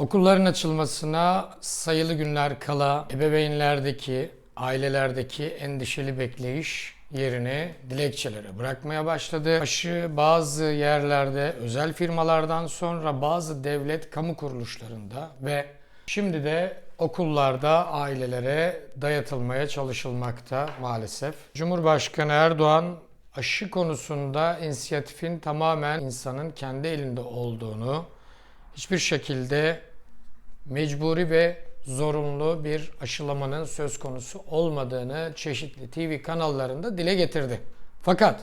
Okulların açılmasına sayılı günler kala ebeveynlerdeki, ailelerdeki endişeli bekleyiş yerini dilekçelere bırakmaya başladı. Aşı bazı yerlerde özel firmalardan sonra bazı devlet kamu kuruluşlarında ve şimdi de okullarda ailelere dayatılmaya çalışılmakta maalesef. Cumhurbaşkanı Erdoğan aşı konusunda inisiyatifin tamamen insanın kendi elinde olduğunu, hiçbir şekilde mecburi ve zorunlu bir aşılamanın söz konusu olmadığını çeşitli TV kanallarında dile getirdi. Fakat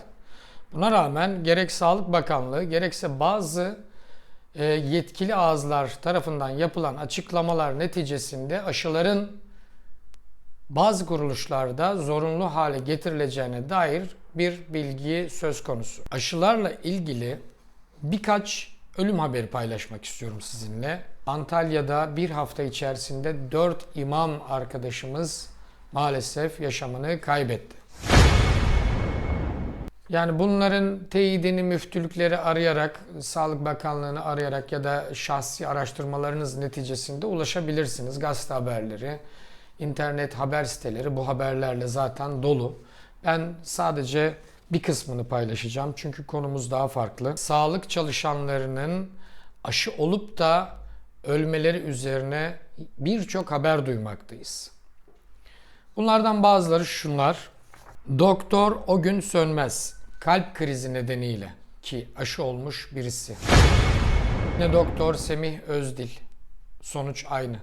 buna rağmen gerek Sağlık Bakanlığı gerekse bazı e, yetkili ağızlar tarafından yapılan açıklamalar neticesinde aşıların bazı kuruluşlarda zorunlu hale getirileceğine dair bir bilgi söz konusu. Aşılarla ilgili birkaç ölüm haberi paylaşmak istiyorum sizinle. Antalya'da bir hafta içerisinde 4 imam arkadaşımız maalesef yaşamını kaybetti. Yani bunların teyidini müftülükleri arayarak, Sağlık Bakanlığı'nı arayarak ya da şahsi araştırmalarınız neticesinde ulaşabilirsiniz. Gazete haberleri, internet haber siteleri bu haberlerle zaten dolu. Ben sadece bir kısmını paylaşacağım çünkü konumuz daha farklı. Sağlık çalışanlarının aşı olup da ölmeleri üzerine birçok haber duymaktayız. Bunlardan bazıları şunlar. Doktor o gün sönmez. Kalp krizi nedeniyle ki aşı olmuş birisi. Yine doktor Semih Özdil. Sonuç aynı.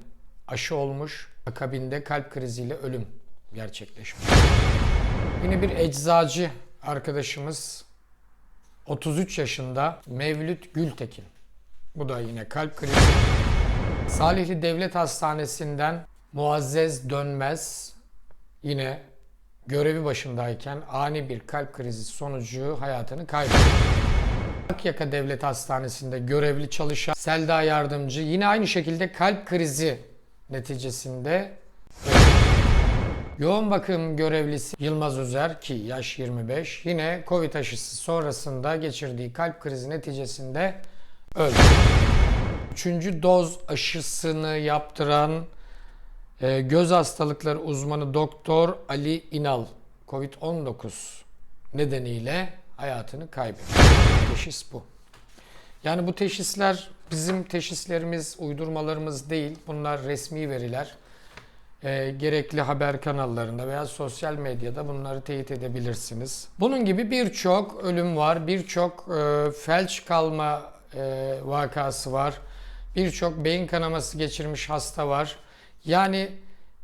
Aşı olmuş, akabinde kalp kriziyle ölüm gerçekleşmiş. Yine bir eczacı arkadaşımız 33 yaşında Mevlüt Gültekin. Bu da yine kalp krizi. Salihli Devlet Hastanesi'nden Muazzez Dönmez yine görevi başındayken ani bir kalp krizi sonucu hayatını kaybetti. Akyaka Devlet Hastanesi'nde görevli çalışan Selda Yardımcı yine aynı şekilde kalp krizi neticesinde. Yoğun bakım görevlisi Yılmaz Özer ki yaş 25 yine Covid aşısı sonrasında geçirdiği kalp krizi neticesinde öldü. Üçüncü doz aşısını yaptıran e, göz hastalıkları uzmanı Doktor Ali İnal Covid-19 nedeniyle hayatını kaybetti. Teşhis bu. Yani bu teşhisler bizim teşhislerimiz, uydurmalarımız değil. Bunlar resmi veriler. E, gerekli haber kanallarında veya sosyal medyada bunları teyit edebilirsiniz. Bunun gibi birçok ölüm var, birçok e, felç kalma e, vakası var, birçok beyin kanaması geçirmiş hasta var. Yani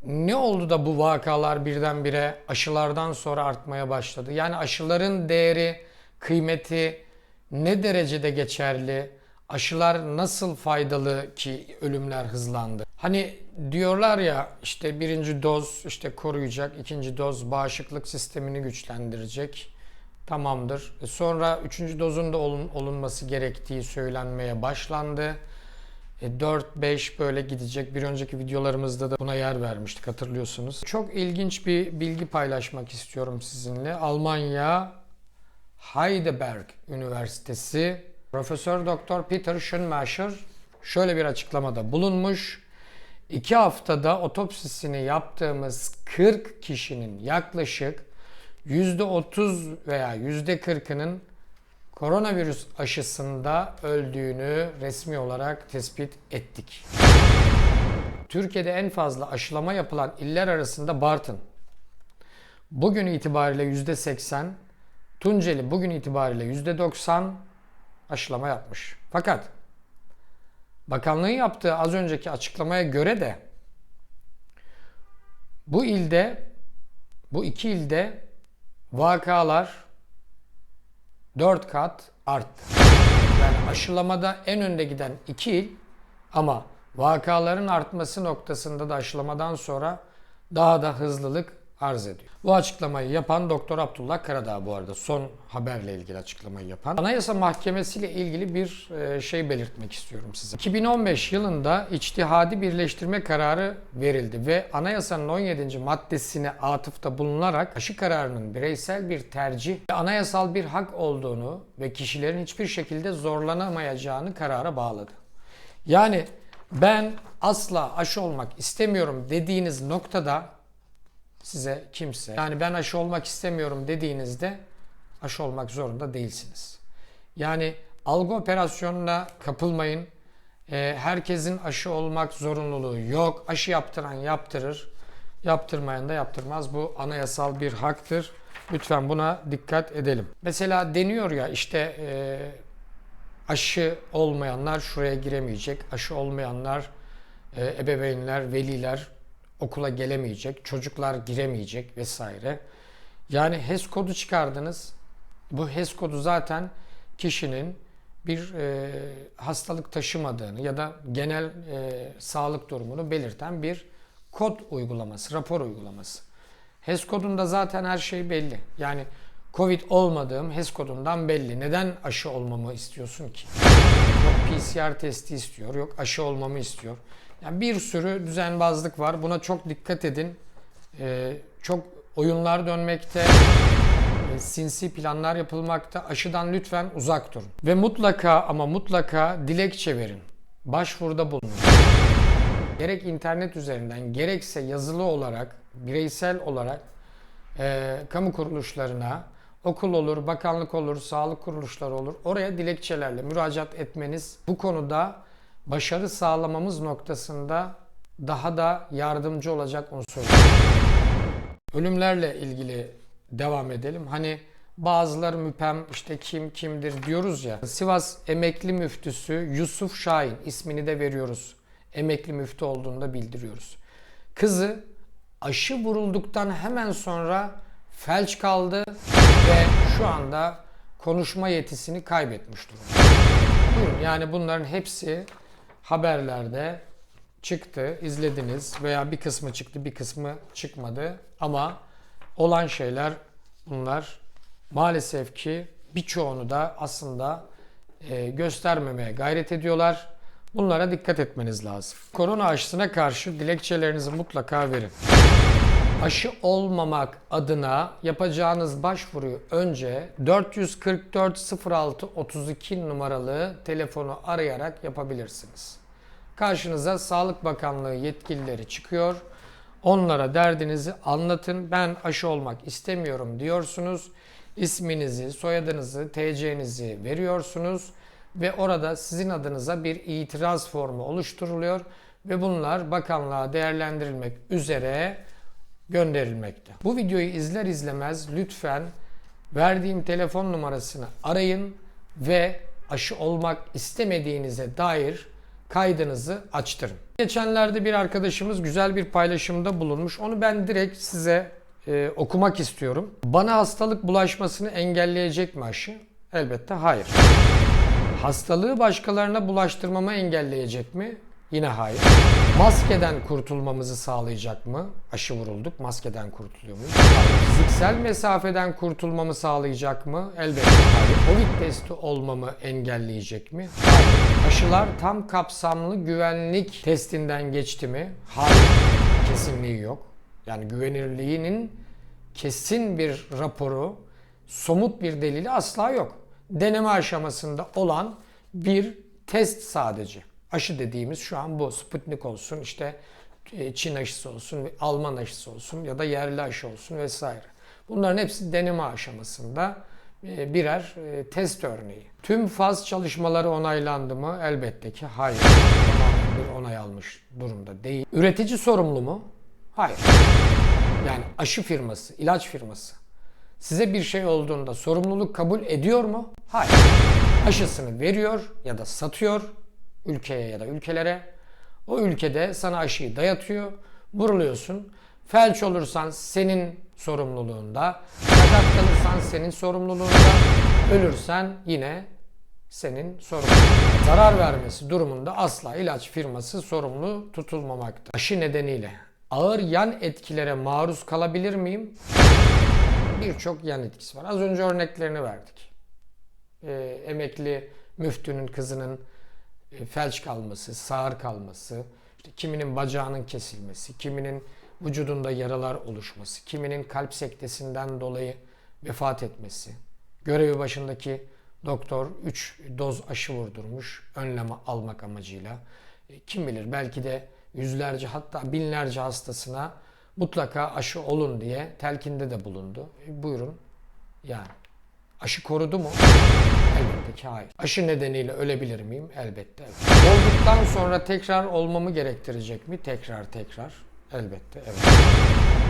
ne oldu da bu vakalar birdenbire aşılardan sonra artmaya başladı? Yani aşıların değeri, kıymeti ne derecede geçerli? Aşılar nasıl faydalı ki ölümler hızlandı? Hani diyorlar ya işte birinci doz işte koruyacak, ikinci doz bağışıklık sistemini güçlendirecek. Tamamdır. E Sonra üçüncü dozun da olun, olunması gerektiği söylenmeye başlandı. E 4-5 böyle gidecek. Bir önceki videolarımızda da buna yer vermiştik hatırlıyorsunuz. Çok ilginç bir bilgi paylaşmak istiyorum sizinle. Almanya Heidelberg Üniversitesi Profesör Doktor Peter Schönmacher şöyle bir açıklamada bulunmuş. İki haftada otopsisini yaptığımız 40 kişinin yaklaşık %30 veya %40'ının koronavirüs aşısında öldüğünü resmi olarak tespit ettik. Türkiye'de en fazla aşılama yapılan iller arasında Bartın. Bugün itibariyle %80, Tunceli bugün itibariyle %90 aşılama yapmış. Fakat bakanlığın yaptığı az önceki açıklamaya göre de bu ilde bu iki ilde vakalar 4 kat arttı. Yani aşılamada en önde giden iki il ama vakaların artması noktasında da aşılamadan sonra daha da hızlılık arz ediyor. Bu açıklamayı yapan Doktor Abdullah Karadağ bu arada son haberle ilgili açıklamayı yapan. Anayasa Mahkemesi ile ilgili bir e, şey belirtmek istiyorum size. 2015 yılında içtihadi birleştirme kararı verildi ve anayasanın 17. maddesine atıfta bulunarak aşı kararının bireysel bir tercih ve anayasal bir hak olduğunu ve kişilerin hiçbir şekilde zorlanamayacağını karara bağladı. Yani Ben asla aşı olmak istemiyorum dediğiniz noktada size kimse yani ben aşı olmak istemiyorum dediğinizde aşı olmak zorunda değilsiniz. Yani algı operasyonuna kapılmayın. Ee, herkesin aşı olmak zorunluluğu yok. Aşı yaptıran yaptırır. Yaptırmayan da yaptırmaz. Bu anayasal bir haktır. Lütfen buna dikkat edelim. Mesela deniyor ya işte e, aşı olmayanlar şuraya giremeyecek. Aşı olmayanlar, e, ebeveynler, veliler okula gelemeyecek. Çocuklar giremeyecek vesaire. Yani HES kodu çıkardınız. Bu HES kodu zaten kişinin bir e, hastalık taşımadığını ya da genel e, sağlık durumunu belirten bir kod uygulaması, rapor uygulaması. HES kodunda zaten her şey belli. Yani Covid olmadığım HES kodundan belli. Neden aşı olmamı istiyorsun ki? Yok PCR testi istiyor, yok aşı olmamı istiyor. Yani bir sürü düzenbazlık var. Buna çok dikkat edin. Ee, çok oyunlar dönmekte, e, sinsi planlar yapılmakta. Aşıdan lütfen uzak durun. Ve mutlaka ama mutlaka dilekçe verin. Başvuruda bulunun. Gerek internet üzerinden gerekse yazılı olarak, bireysel olarak e, kamu kuruluşlarına, okul olur, bakanlık olur, sağlık kuruluşları olur. Oraya dilekçelerle müracaat etmeniz bu konuda başarı sağlamamız noktasında daha da yardımcı olacak unsur. Ölümlerle ilgili devam edelim. Hani bazıları müpem işte kim kimdir diyoruz ya. Sivas emekli müftüsü Yusuf Şahin ismini de veriyoruz. Emekli müftü olduğunu da bildiriyoruz. Kızı aşı vurulduktan hemen sonra felç kaldı ve şu anda konuşma yetisini kaybetmiş durumda. Yani bunların hepsi haberlerde çıktı, izlediniz veya bir kısmı çıktı, bir kısmı çıkmadı ama olan şeyler bunlar. Maalesef ki birçoğunu da aslında e, göstermemeye gayret ediyorlar. Bunlara dikkat etmeniz lazım. Korona aşısına karşı dilekçelerinizi mutlaka verin. Aşı olmamak adına yapacağınız başvuruyu önce 444 06 32 numaralı telefonu arayarak yapabilirsiniz. Karşınıza Sağlık Bakanlığı yetkilileri çıkıyor. Onlara derdinizi anlatın. Ben aşı olmak istemiyorum diyorsunuz. İsminizi, soyadınızı, TC'nizi veriyorsunuz ve orada sizin adınıza bir itiraz formu oluşturuluyor ve bunlar bakanlığa değerlendirilmek üzere gönderilmekte. Bu videoyu izler izlemez lütfen verdiğim telefon numarasını arayın ve aşı olmak istemediğinize dair kaydınızı açtırın. Geçenlerde bir arkadaşımız güzel bir paylaşımda bulunmuş. Onu ben direkt size e, okumak istiyorum. Bana hastalık bulaşmasını engelleyecek mi aşı? Elbette hayır. Hastalığı başkalarına bulaştırmamı engelleyecek mi? Yine hayır. Maskeden kurtulmamızı sağlayacak mı? Aşı vurulduk, maskeden kurtuluyor muyuz? Fiziksel mesafeden kurtulmamı sağlayacak mı? Elbette hayır. Covid testi olmamı engelleyecek mi? Hayır. Aşılar tam kapsamlı güvenlik testinden geçti mi? Hayır. Kesinliği yok. Yani güvenirliğinin kesin bir raporu, somut bir delili asla yok. Deneme aşamasında olan bir test sadece. Aşı dediğimiz şu an bu. Sputnik olsun, işte e, Çin aşısı olsun, Alman aşısı olsun ya da yerli aşı olsun vesaire. Bunların hepsi deneme aşamasında e, birer e, test örneği. Tüm faz çalışmaları onaylandı mı? Elbette ki hayır. Bir onay almış durumda değil. Üretici sorumlu mu? Hayır. Yani aşı firması, ilaç firması size bir şey olduğunda sorumluluk kabul ediyor mu? Hayır. Aşısını veriyor ya da satıyor ülkeye ya da ülkelere. O ülkede sana aşıyı dayatıyor. Vuruluyorsun. Felç olursan senin sorumluluğunda. Sakat kalırsan senin sorumluluğunda. Ölürsen yine senin sorumluluğunda. Zarar vermesi durumunda asla ilaç firması sorumlu tutulmamakta. Aşı nedeniyle ağır yan etkilere maruz kalabilir miyim? Birçok yan etkisi var. Az önce örneklerini verdik. Ee, emekli müftünün kızının felç kalması, sağır kalması, işte kiminin bacağının kesilmesi, kiminin vücudunda yaralar oluşması, kiminin kalp sektesinden dolayı vefat etmesi, görevi başındaki doktor 3 doz aşı vurdurmuş önleme almak amacıyla. E, Kim bilir belki de yüzlerce hatta binlerce hastasına mutlaka aşı olun diye telkinde de bulundu. E, buyurun yani. Aşı korudu mu? Elbette ki hayır. Aşı nedeniyle ölebilir miyim? Elbette evet. Olduktan sonra tekrar olmamı gerektirecek mi? Tekrar tekrar. Elbette evet.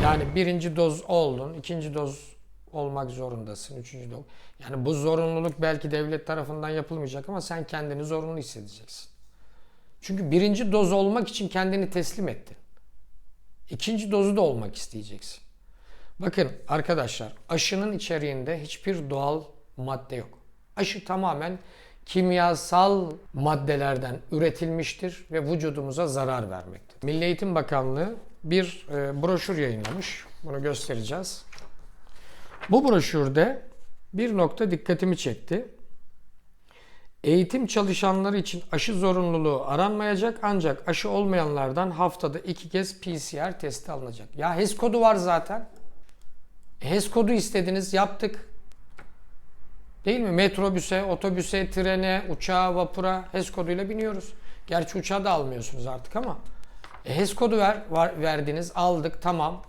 Yani birinci doz oldun, ikinci doz olmak zorundasın, üçüncü doz. Yani bu zorunluluk belki devlet tarafından yapılmayacak ama sen kendini zorunlu hissedeceksin. Çünkü birinci doz olmak için kendini teslim ettin. İkinci dozu da olmak isteyeceksin. Bakın arkadaşlar aşının içeriğinde hiçbir doğal madde yok. Aşı tamamen kimyasal maddelerden üretilmiştir ve vücudumuza zarar vermektedir. Milli Eğitim Bakanlığı bir e, broşür yayınlamış. Bunu göstereceğiz. Bu broşürde bir nokta dikkatimi çekti. Eğitim çalışanları için aşı zorunluluğu aranmayacak ancak aşı olmayanlardan haftada iki kez PCR testi alınacak. Ya HES kodu var zaten. HES kodu istediniz yaptık. Değil mi? Metrobüse, otobüse, trene, uçağa, vapura HES koduyla biniyoruz. Gerçi uçağı da almıyorsunuz artık ama. E, HES kodu ver, var, verdiniz, aldık, tamam.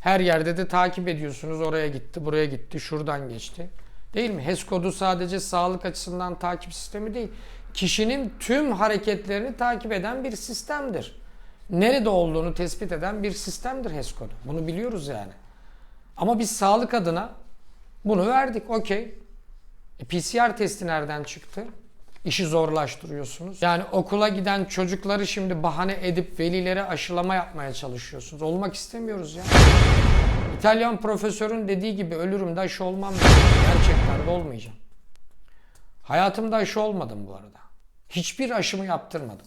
Her yerde de takip ediyorsunuz. Oraya gitti, buraya gitti, şuradan geçti. Değil mi? HES kodu sadece sağlık açısından takip sistemi değil. Kişinin tüm hareketlerini takip eden bir sistemdir. Nerede olduğunu tespit eden bir sistemdir HES kodu. Bunu biliyoruz yani. Ama biz sağlık adına bunu verdik. Okey. E, PCR testi nereden çıktı? İşi zorlaştırıyorsunuz. Yani okula giden çocukları şimdi bahane edip velilere aşılama yapmaya çalışıyorsunuz. Olmak istemiyoruz ya. İtalyan profesörün dediği gibi ölürüm de aşı olmam. Gerçekten olmayacağım. Hayatımda aşı olmadım bu arada. Hiçbir aşımı yaptırmadım.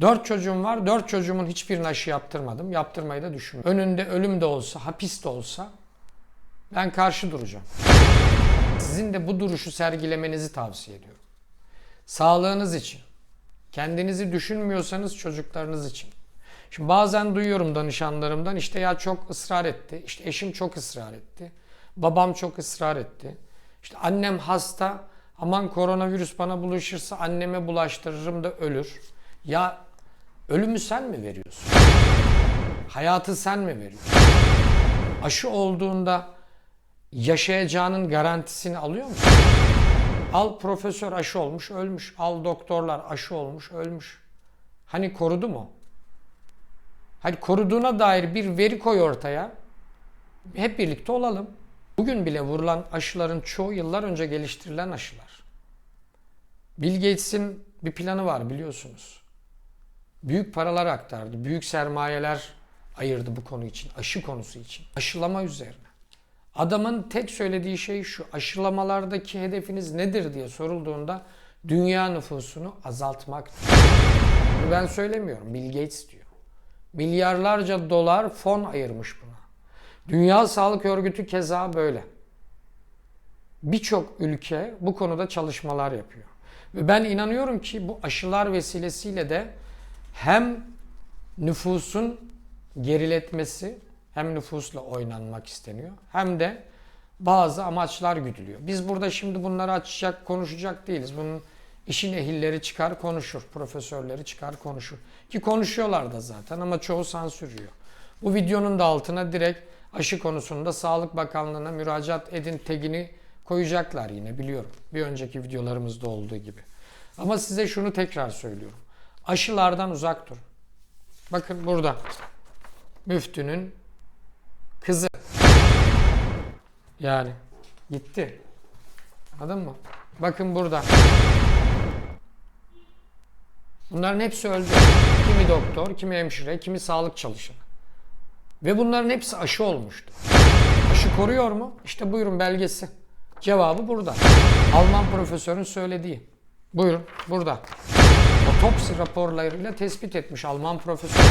Dört çocuğum var. Dört çocuğumun hiçbirini aşı yaptırmadım. Yaptırmayı da düşünmüyorum. Önünde ölüm de olsa, hapis de olsa ben karşı duracağım. Sizin de bu duruşu sergilemenizi tavsiye ediyorum. Sağlığınız için. Kendinizi düşünmüyorsanız çocuklarınız için. Şimdi bazen duyuyorum danışanlarımdan işte ya çok ısrar etti. İşte eşim çok ısrar etti. Babam çok ısrar etti. İşte annem hasta. Aman koronavirüs bana bulaşırsa anneme bulaştırırım da ölür. Ya ölümü sen mi veriyorsun? Hayatı sen mi veriyorsun? Aşı olduğunda yaşayacağının garantisini alıyor musun? Al profesör aşı olmuş, ölmüş. Al doktorlar aşı olmuş, ölmüş. Hani korudu mu? Hani koruduğuna dair bir veri koy ortaya. Hep birlikte olalım. Bugün bile vurulan aşıların çoğu yıllar önce geliştirilen aşılar. Bill Gates'in bir planı var biliyorsunuz. Büyük paralar aktardı. Büyük sermayeler ayırdı bu konu için. Aşı konusu için. Aşılama üzerine. Adamın tek söylediği şey şu. Aşılamalardaki hedefiniz nedir diye sorulduğunda dünya nüfusunu azaltmak. Bunu ben söylemiyorum. Bill Gates diyor. Milyarlarca dolar fon ayırmış buna. Dünya Sağlık Örgütü keza böyle. Birçok ülke bu konuda çalışmalar yapıyor. Ve ben inanıyorum ki bu aşılar vesilesiyle de hem nüfusun geriletmesi hem nüfusla oynanmak isteniyor hem de bazı amaçlar güdülüyor. Biz burada şimdi bunları açacak, konuşacak değiliz. Bunun işin ehilleri çıkar konuşur, profesörleri çıkar konuşur. Ki konuşuyorlar da zaten ama çoğu sansür yiyor. Bu videonun da altına direkt aşı konusunda Sağlık Bakanlığı'na müracaat edin tegini koyacaklar yine biliyorum. Bir önceki videolarımızda olduğu gibi. Ama size şunu tekrar söylüyorum. Aşılardan uzak durun. Bakın burada müftünün kızı. Yani gitti. Anladın mı? Bakın burada. Bunların hepsi öldü. Kimi doktor, kimi hemşire, kimi sağlık çalışanı. Ve bunların hepsi aşı olmuştu. Aşı koruyor mu? İşte buyurun belgesi. Cevabı burada. Alman profesörün söylediği. Buyurun burada. Otopsi raporlarıyla tespit etmiş Alman profesör.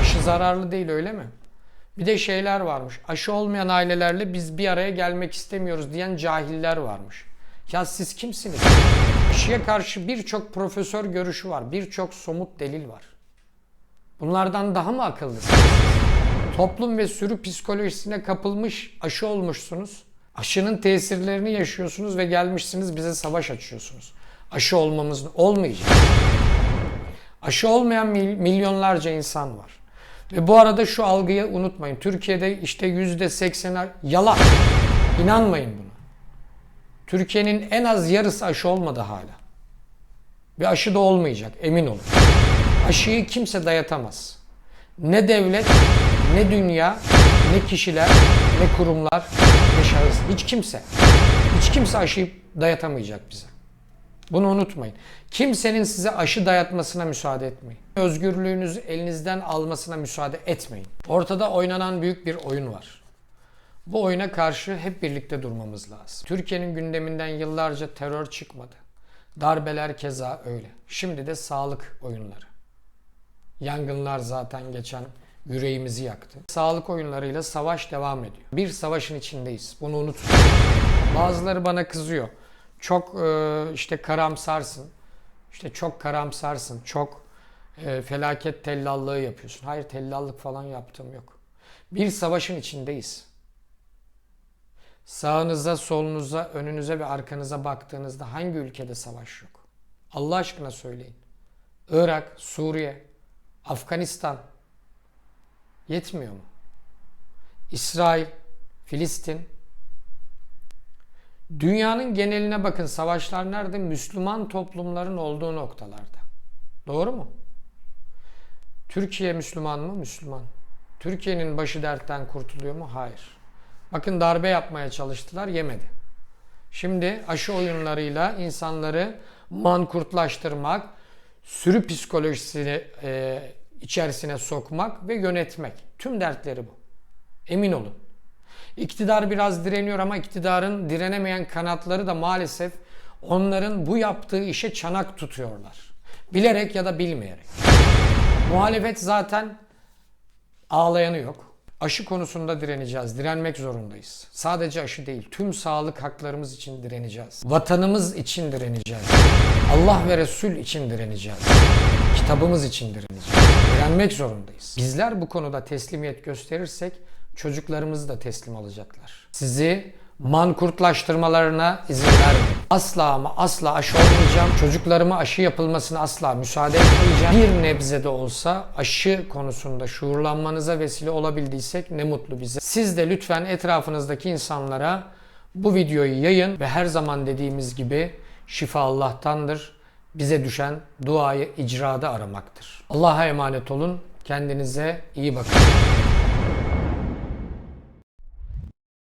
Aşı zararlı değil öyle mi? Bir de şeyler varmış. Aşı olmayan ailelerle biz bir araya gelmek istemiyoruz diyen cahiller varmış. Ya siz kimsiniz? Aşıya karşı birçok profesör görüşü var. Birçok somut delil var. Bunlardan daha mı akıllısınız? Toplum ve sürü psikolojisine kapılmış aşı olmuşsunuz. Aşının tesirlerini yaşıyorsunuz ve gelmişsiniz bize savaş açıyorsunuz. Aşı olmamız olmayacak. Aşı olmayan mil- milyonlarca insan var. Ve bu arada şu algıyı unutmayın. Türkiye'de işte yüzde sekseni yalan. İnanmayın buna. Türkiye'nin en az yarısı aşı olmadı hala. Ve aşı da olmayacak emin olun. Aşıyı kimse dayatamaz. Ne devlet, ne dünya, ne kişiler, ne kurumlar, ne şahıs. Hiç kimse. Hiç kimse aşıyı dayatamayacak bize. Bunu unutmayın. Kimsenin size aşı dayatmasına müsaade etmeyin. Özgürlüğünüzü elinizden almasına müsaade etmeyin. Ortada oynanan büyük bir oyun var. Bu oyuna karşı hep birlikte durmamız lazım. Türkiye'nin gündeminden yıllarca terör çıkmadı. Darbeler keza öyle. Şimdi de sağlık oyunları. Yangınlar zaten geçen yüreğimizi yaktı. Sağlık oyunlarıyla savaş devam ediyor. Bir savaşın içindeyiz. Bunu unutmayın. Bazıları bana kızıyor. Çok e, işte karamsarsın. İşte çok karamsarsın. Çok e, felaket tellallığı yapıyorsun. Hayır tellallık falan yaptığım yok. Bir savaşın içindeyiz. Sağınıza, solunuza, önünüze ve arkanıza baktığınızda hangi ülkede savaş yok? Allah aşkına söyleyin. Irak, Suriye, Afganistan yetmiyor mu? İsrail, Filistin. Dünyanın geneline bakın savaşlar nerede? Müslüman toplumların olduğu noktalarda. Doğru mu? Türkiye Müslüman mı? Müslüman. Türkiye'nin başı dertten kurtuluyor mu? Hayır. Bakın darbe yapmaya çalıştılar, yemedi. Şimdi aşı oyunlarıyla insanları mankurtlaştırmak, sürü psikolojisini e, içerisine sokmak ve yönetmek. Tüm dertleri bu. Emin olun. İktidar biraz direniyor ama iktidarın direnemeyen kanatları da maalesef onların bu yaptığı işe çanak tutuyorlar. Bilerek ya da bilmeyerek. Muhalefet zaten ağlayanı yok. Aşı konusunda direneceğiz. Direnmek zorundayız. Sadece aşı değil. Tüm sağlık haklarımız için direneceğiz. Vatanımız için direneceğiz. Allah ve Resul için direneceğiz. Kitabımız için direneceğiz. Direnmek zorundayız. Bizler bu konuda teslimiyet gösterirsek çocuklarımızı da teslim alacaklar. Sizi mankurtlaştırmalarına izin vermeyin. Asla ama asla aşı olmayacağım. Çocuklarıma aşı yapılmasına asla müsaade etmeyeceğim. Bir nebze de olsa aşı konusunda şuurlanmanıza vesile olabildiysek ne mutlu bize. Siz de lütfen etrafınızdaki insanlara bu videoyu yayın ve her zaman dediğimiz gibi şifa Allah'tandır. Bize düşen duayı icrada aramaktır. Allah'a emanet olun. Kendinize iyi bakın.